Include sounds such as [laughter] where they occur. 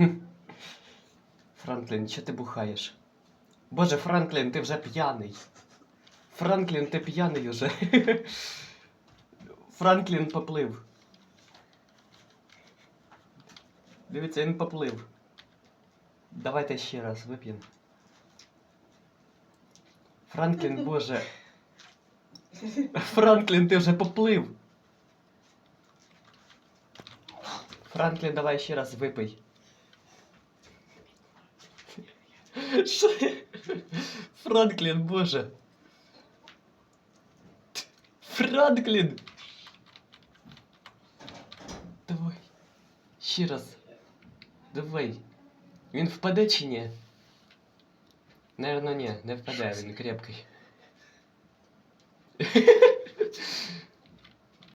[laughs] Франклін, що ти бухаєш? Боже, Франклін, ти вже п'яний. Франклін, ти п'яний уже. [laughs] Франклін поплив. Дивіться, він поплив. Давайте ще раз вип'ємо. Франклін, боже. Франклін, ти вже поплив. Франклін, давай ще раз випий. Що? Франклін, боже. Франклін. Давай. Ще раз. Давай. Він впаде чи ні? Наверно, ні, не впаде, він крепкий.